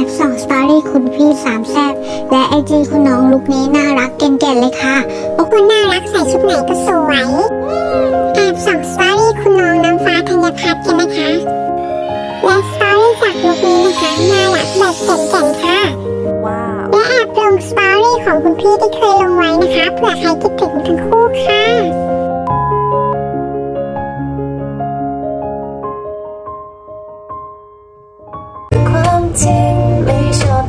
อบส่องสตอรี่คุณพี่สามแซบและไอจีคุณน้องลุคนี้น่ารักเก่งๆเลยค่ะพวกคุณน่ารักใส่ชุดไหนก็สวยแอบส่องสตอรี่คุณน้องน้ำฟ้าธัญพัฒน์กันนะคะและสตอรี่จากลุคนี้นะคะน่ารักแบบเก่งๆค่ะว้าวและแอบลงสตอรี่ของคุณพี่ที่เคยลงไว้นะคะเผื่อใครคิดถึงทั้งคู่ค่ะความจริง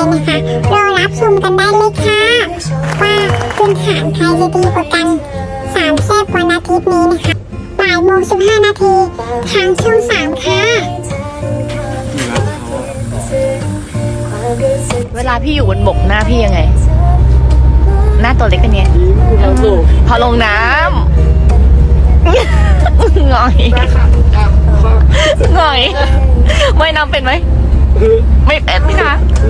นุ่มกัญชัยนะคะรอรับชมกันได้เลยค่ะ ว่าพื้นฐานใครจะดีกว่ากันสามเซฟวันอาทิตย์นี้นะคะบ่ายโมงสิบห้านาทีทางช่องสามค่ะเวลาพี่อยู่บนบกหน้าพี่ยังไง หน้าตัวเล็กกันเนี่ยพอลงน้ำหงอยหงอยว่ายน้ำเป็นไหมไม่เป็นค่ะค่ะนี้ฉันท